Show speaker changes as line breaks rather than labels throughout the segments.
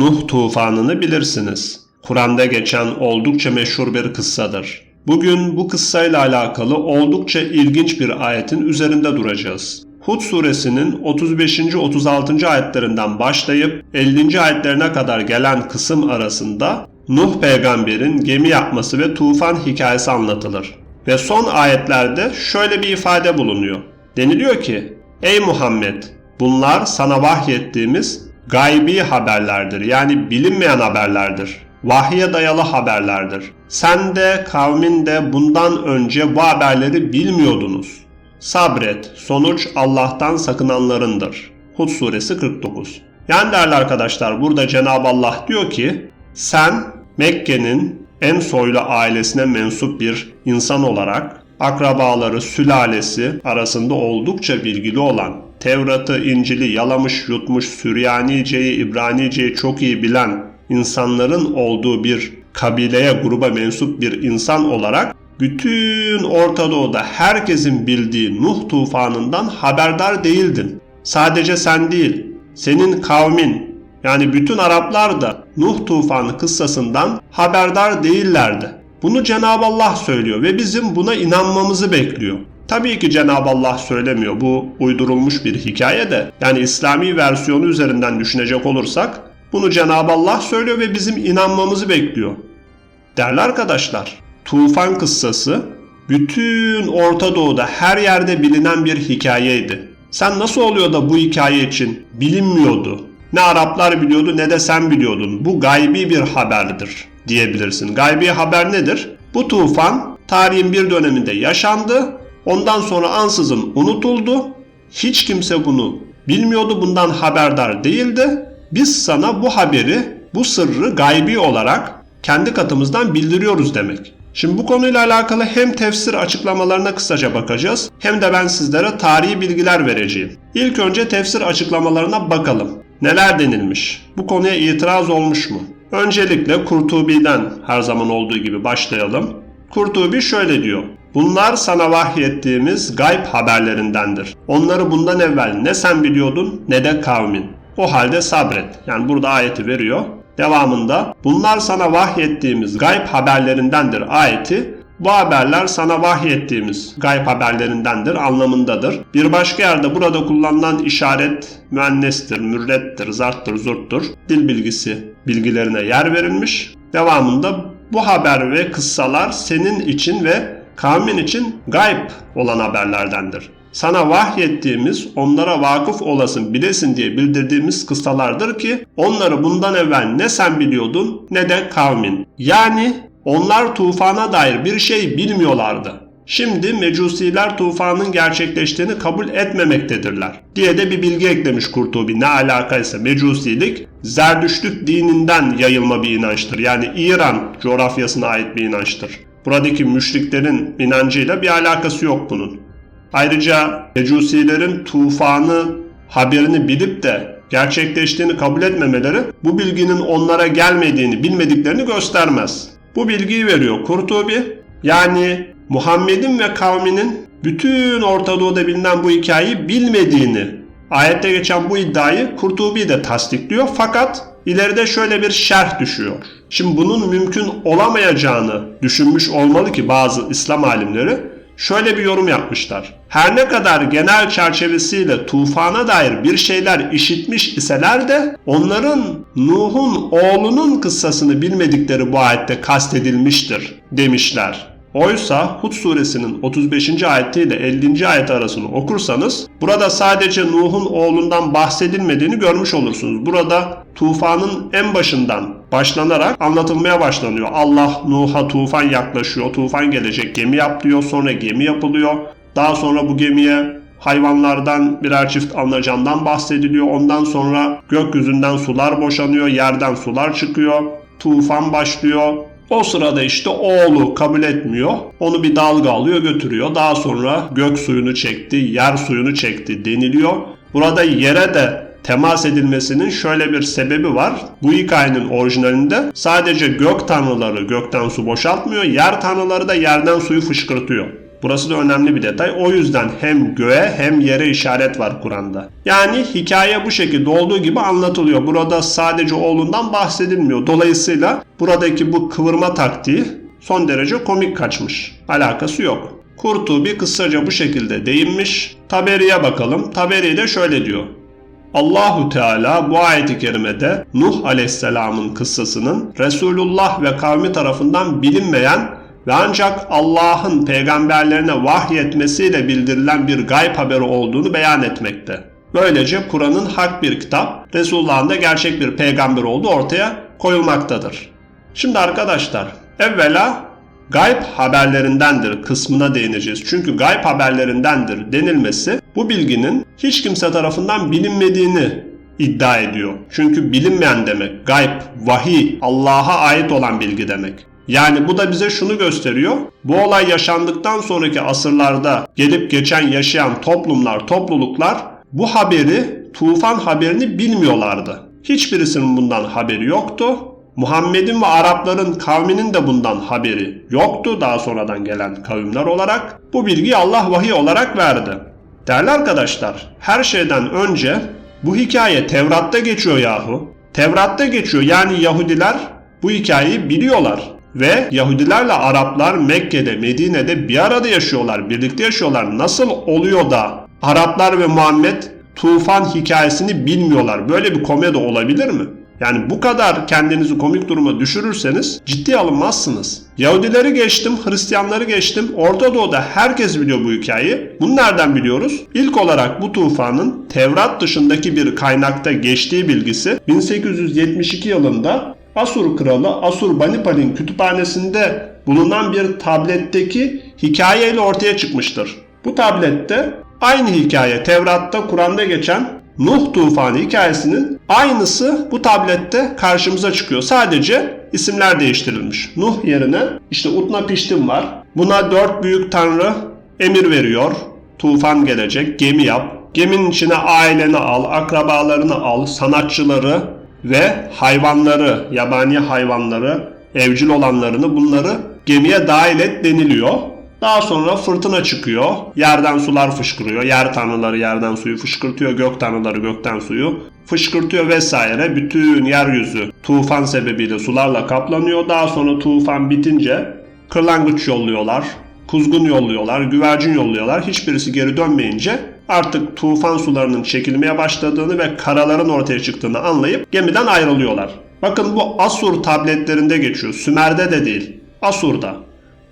Nuh tufanını bilirsiniz. Kur'an'da geçen oldukça meşhur bir kıssadır. Bugün bu kıssayla alakalı oldukça ilginç bir ayetin üzerinde duracağız. Hud suresinin 35. 36. ayetlerinden başlayıp 50. ayetlerine kadar gelen kısım arasında Nuh peygamberin gemi yapması ve tufan hikayesi anlatılır. Ve son ayetlerde şöyle bir ifade bulunuyor. Deniliyor ki, Ey Muhammed! Bunlar sana vahyettiğimiz gaybi haberlerdir. Yani bilinmeyen haberlerdir. Vahye dayalı haberlerdir. Sen de kavmin de bundan önce bu haberleri bilmiyordunuz. Sabret, sonuç Allah'tan sakınanlarındır. Hud suresi 49. Yani değerli arkadaşlar burada Cenab-ı Allah diyor ki sen Mekke'nin en soylu ailesine mensup bir insan olarak akrabaları, sülalesi arasında oldukça bilgili olan, Tevrat'ı, İncil'i yalamış yutmuş, Süryanice'yi, İbranice'yi çok iyi bilen insanların olduğu bir kabileye, gruba mensup bir insan olarak bütün Orta Doğu'da herkesin bildiği Nuh tufanından haberdar değildin. Sadece sen değil, senin kavmin yani bütün Araplar da Nuh tufanı kıssasından haberdar değillerdi. Bunu Cenab-ı Allah söylüyor ve bizim buna inanmamızı bekliyor. Tabii ki Cenab-ı Allah söylemiyor. Bu uydurulmuş bir hikaye de. Yani İslami versiyonu üzerinden düşünecek olursak bunu Cenab-ı Allah söylüyor ve bizim inanmamızı bekliyor. Değerli arkadaşlar, Tufan kıssası bütün Orta Doğu'da her yerde bilinen bir hikayeydi. Sen nasıl oluyor da bu hikaye için bilinmiyordu? Ne Araplar biliyordu ne de sen biliyordun. Bu gaybi bir haberdir diyebilirsin. Gaybi haber nedir? Bu tufan tarihin bir döneminde yaşandı. Ondan sonra ansızın unutuldu. Hiç kimse bunu bilmiyordu, bundan haberdar değildi. Biz sana bu haberi, bu sırrı gaybi olarak kendi katımızdan bildiriyoruz demek. Şimdi bu konuyla alakalı hem tefsir açıklamalarına kısaca bakacağız hem de ben sizlere tarihi bilgiler vereceğim. İlk önce tefsir açıklamalarına bakalım. Neler denilmiş? Bu konuya itiraz olmuş mu? Öncelikle Kurtubi'den her zaman olduğu gibi başlayalım. Kurtubi şöyle diyor. Bunlar sana vahyettiğimiz gayb haberlerindendir. Onları bundan evvel ne sen biliyordun ne de kavmin. O halde sabret. Yani burada ayeti veriyor. Devamında bunlar sana vahyettiğimiz gayb haberlerindendir ayeti bu haberler sana vahyettiğimiz gayb haberlerindendir anlamındadır. Bir başka yerde burada kullanılan işaret müennestir, mürrettir, zarttır, zurttur. Dil bilgisi bilgilerine yer verilmiş. Devamında bu haber ve kıssalar senin için ve kavmin için gayb olan haberlerdendir. Sana vahyettiğimiz, onlara vakıf olasın, bilesin diye bildirdiğimiz kıssalardır ki onları bundan evvel ne sen biliyordun ne de kavmin. Yani onlar tufana dair bir şey bilmiyorlardı. Şimdi mecusiler tufanın gerçekleştiğini kabul etmemektedirler diye de bir bilgi eklemiş Kurtubi. Ne alakaysa mecusilik Zerdüştlük dininden yayılma bir inançtır. Yani İran coğrafyasına ait bir inançtır. Buradaki müşriklerin inancıyla bir alakası yok bunun. Ayrıca mecusilerin tufanı haberini bilip de gerçekleştiğini kabul etmemeleri bu bilginin onlara gelmediğini bilmediklerini göstermez. Bu bilgiyi veriyor Kurtubi. Yani Muhammed'in ve kavminin bütün Orta Doğu'da bilinen bu hikayeyi bilmediğini, ayette geçen bu iddiayı Kurtubi de tasdikliyor fakat ileride şöyle bir şerh düşüyor. Şimdi bunun mümkün olamayacağını düşünmüş olmalı ki bazı İslam alimleri şöyle bir yorum yapmışlar. Her ne kadar genel çerçevesiyle tufana dair bir şeyler işitmiş iseler de onların Nuh'un oğlunun kıssasını bilmedikleri bu ayette kastedilmiştir demişler. Oysa Hud suresinin 35. ayeti ile 50. ayet arasını okursanız burada sadece Nuh'un oğlundan bahsedilmediğini görmüş olursunuz. Burada tufanın en başından başlanarak anlatılmaya başlanıyor. Allah Nuh'a tufan yaklaşıyor, tufan gelecek gemi yap diyor. Sonra gemi yapılıyor. Daha sonra bu gemiye hayvanlardan birer çift alınacandan bahsediliyor. Ondan sonra gökyüzünden sular boşanıyor, yerden sular çıkıyor. Tufan başlıyor. O sırada işte oğlu kabul etmiyor. Onu bir dalga alıyor götürüyor. Daha sonra gök suyunu çekti, yer suyunu çekti deniliyor. Burada yere de temas edilmesinin şöyle bir sebebi var. Bu hikayenin orijinalinde sadece gök tanrıları gökten su boşaltmıyor, yer tanrıları da yerden suyu fışkırtıyor. Burası da önemli bir detay. O yüzden hem göğe hem yere işaret var Kur'an'da. Yani hikaye bu şekilde olduğu gibi anlatılıyor. Burada sadece oğlundan bahsedilmiyor. Dolayısıyla buradaki bu kıvırma taktiği son derece komik kaçmış. Alakası yok. Kurtubi kısaca bu şekilde değinmiş. Taberi'ye bakalım. Taberi de şöyle diyor. Allahu Teala bu ayet-i kerimede Nuh Aleyhisselam'ın kıssasının Resulullah ve kavmi tarafından bilinmeyen ve ancak Allah'ın peygamberlerine vahyetmesiyle bildirilen bir gayb haberi olduğunu beyan etmekte. Böylece Kur'an'ın hak bir kitap, Resulullah'ın da gerçek bir peygamber olduğu ortaya koyulmaktadır. Şimdi arkadaşlar, evvela gayb haberlerindendir kısmına değineceğiz. Çünkü gayb haberlerindendir denilmesi bu bilginin hiç kimse tarafından bilinmediğini iddia ediyor. Çünkü bilinmeyen demek, gayb, vahiy, Allah'a ait olan bilgi demek. Yani bu da bize şunu gösteriyor. Bu olay yaşandıktan sonraki asırlarda gelip geçen yaşayan toplumlar, topluluklar bu haberi, tufan haberini bilmiyorlardı. Hiçbirisinin bundan haberi yoktu. Muhammed'in ve Arapların kavminin de bundan haberi yoktu daha sonradan gelen kavimler olarak. Bu bilgiyi Allah vahiy olarak verdi. Değerli arkadaşlar, her şeyden önce bu hikaye Tevrat'ta geçiyor yahu. Tevrat'ta geçiyor yani Yahudiler bu hikayeyi biliyorlar. Ve Yahudilerle Araplar Mekke'de, Medine'de bir arada yaşıyorlar, birlikte yaşıyorlar. Nasıl oluyor da Araplar ve Muhammed tufan hikayesini bilmiyorlar? Böyle bir komedi olabilir mi? Yani bu kadar kendinizi komik duruma düşürürseniz ciddiye alınmazsınız. Yahudileri geçtim, Hristiyanları geçtim. Orta Doğu'da herkes biliyor bu hikayeyi. Bunu nereden biliyoruz? İlk olarak bu tufanın Tevrat dışındaki bir kaynakta geçtiği bilgisi 1872 yılında Asur kralı Asur-Banipal'in kütüphanesinde bulunan bir tabletteki hikayeyle ortaya çıkmıştır. Bu tablette aynı hikaye Tevrat'ta Kur'an'da geçen Nuh tufanı hikayesinin aynısı bu tablette karşımıza çıkıyor. Sadece isimler değiştirilmiş. Nuh yerine işte Utna Piştim var. Buna dört büyük tanrı emir veriyor. Tufan gelecek, gemi yap. Geminin içine aileni al, akrabalarını al, sanatçıları ve hayvanları, yabani hayvanları, evcil olanlarını bunları gemiye dahil et deniliyor. Daha sonra fırtına çıkıyor. Yerden sular fışkırıyor. Yer tanrıları yerden suyu fışkırtıyor. Gök tanrıları gökten suyu fışkırtıyor vesaire. Bütün yeryüzü tufan sebebiyle sularla kaplanıyor. Daha sonra tufan bitince kırlangıç yolluyorlar. Kuzgun yolluyorlar, güvercin yolluyorlar. Hiçbirisi geri dönmeyince artık tufan sularının çekilmeye başladığını ve karaların ortaya çıktığını anlayıp gemiden ayrılıyorlar. Bakın bu Asur tabletlerinde geçiyor. Sümer'de de değil. Asur'da.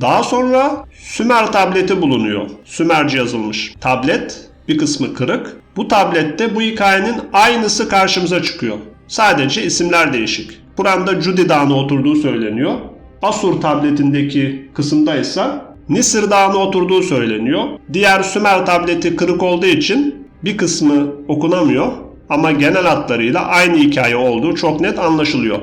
Daha sonra Sümer tableti bulunuyor. Sümerce yazılmış tablet. Bir kısmı kırık. Bu tablette bu hikayenin aynısı karşımıza çıkıyor. Sadece isimler değişik. Kur'an'da Cudi Dağı'na oturduğu söyleniyor. Asur tabletindeki kısımda ise Nisr Dağı'na oturduğu söyleniyor. Diğer Sümer tableti kırık olduğu için bir kısmı okunamıyor ama genel hatlarıyla aynı hikaye olduğu çok net anlaşılıyor.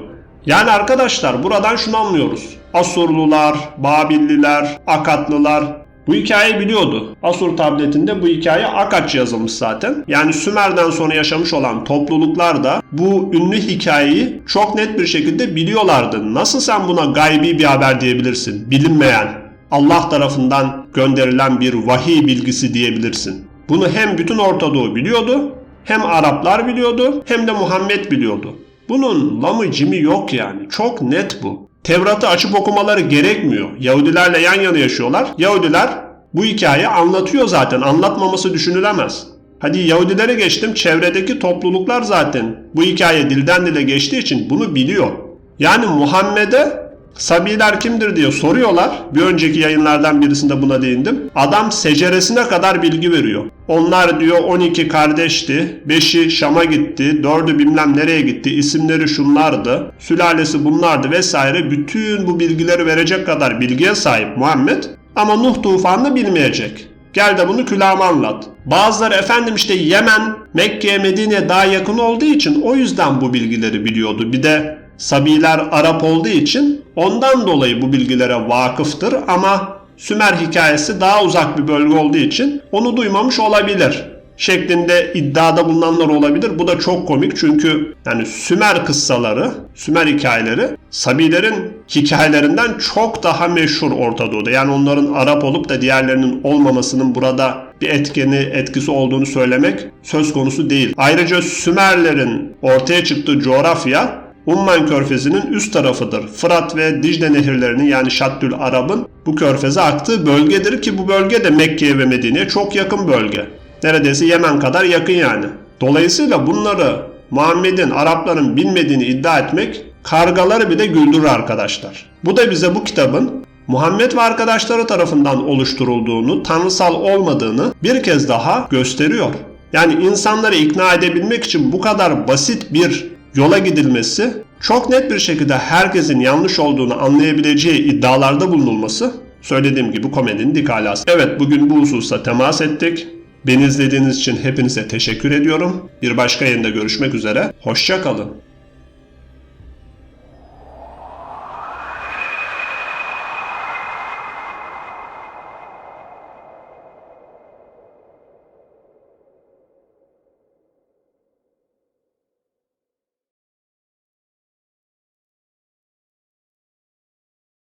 Yani arkadaşlar buradan şunu anlıyoruz. Asurlular, Babilliler, Akatlılar bu hikayeyi biliyordu. Asur tabletinde bu hikaye Akatça yazılmış zaten. Yani Sümer'den sonra yaşamış olan topluluklar da bu ünlü hikayeyi çok net bir şekilde biliyorlardı. Nasıl sen buna gaybi bir haber diyebilirsin? Bilinmeyen, Allah tarafından gönderilen bir vahiy bilgisi diyebilirsin. Bunu hem bütün Orta Doğu biliyordu, hem Araplar biliyordu, hem de Muhammed biliyordu. Bunun lamı cimi yok yani. Çok net bu. Tevrat'ı açıp okumaları gerekmiyor. Yahudilerle yan yana yaşıyorlar. Yahudiler bu hikayeyi anlatıyor zaten. Anlatmaması düşünülemez. Hadi Yahudilere geçtim. Çevredeki topluluklar zaten bu hikaye dilden dile geçtiği için bunu biliyor. Yani Muhammed'e Sabiler kimdir diye soruyorlar. Bir önceki yayınlardan birisinde buna değindim. Adam seceresine kadar bilgi veriyor. Onlar diyor 12 kardeşti. 5'i Şam'a gitti. 4'ü bilmem nereye gitti. İsimleri şunlardı. Sülalesi bunlardı vesaire. Bütün bu bilgileri verecek kadar bilgiye sahip Muhammed. Ama Nuh tufanını bilmeyecek. Gel de bunu külahıma anlat. Bazıları efendim işte Yemen, Mekke'ye, Medine'ye daha yakın olduğu için o yüzden bu bilgileri biliyordu. Bir de Sabiler Arap olduğu için ondan dolayı bu bilgilere vakıftır ama Sümer hikayesi daha uzak bir bölge olduğu için onu duymamış olabilir. şeklinde iddiada bulunanlar olabilir. Bu da çok komik çünkü yani Sümer kıssaları, Sümer hikayeleri Sabilerin hikayelerinden çok daha meşhur Orta Doğu'da. Yani onların Arap olup da diğerlerinin olmamasının burada bir etkeni, etkisi olduğunu söylemek söz konusu değil. Ayrıca Sümerlerin ortaya çıktığı coğrafya Umman Körfezi'nin üst tarafıdır. Fırat ve Dicle nehirlerinin yani Şaddül Arab'ın bu körfeze aktığı bölgedir ki bu bölge de Mekke'ye ve Medine'ye çok yakın bölge. Neredeyse Yemen kadar yakın yani. Dolayısıyla bunları Muhammed'in Arapların bilmediğini iddia etmek kargaları bile güldürür arkadaşlar. Bu da bize bu kitabın Muhammed ve arkadaşları tarafından oluşturulduğunu, tanrısal olmadığını bir kez daha gösteriyor. Yani insanları ikna edebilmek için bu kadar basit bir yola gidilmesi, çok net bir şekilde herkesin yanlış olduğunu anlayabileceği iddialarda bulunulması, söylediğim gibi komedinin dik alası. Evet bugün bu hususta temas ettik. Beni izlediğiniz için hepinize teşekkür ediyorum. Bir başka yayında görüşmek üzere. Hoşçakalın.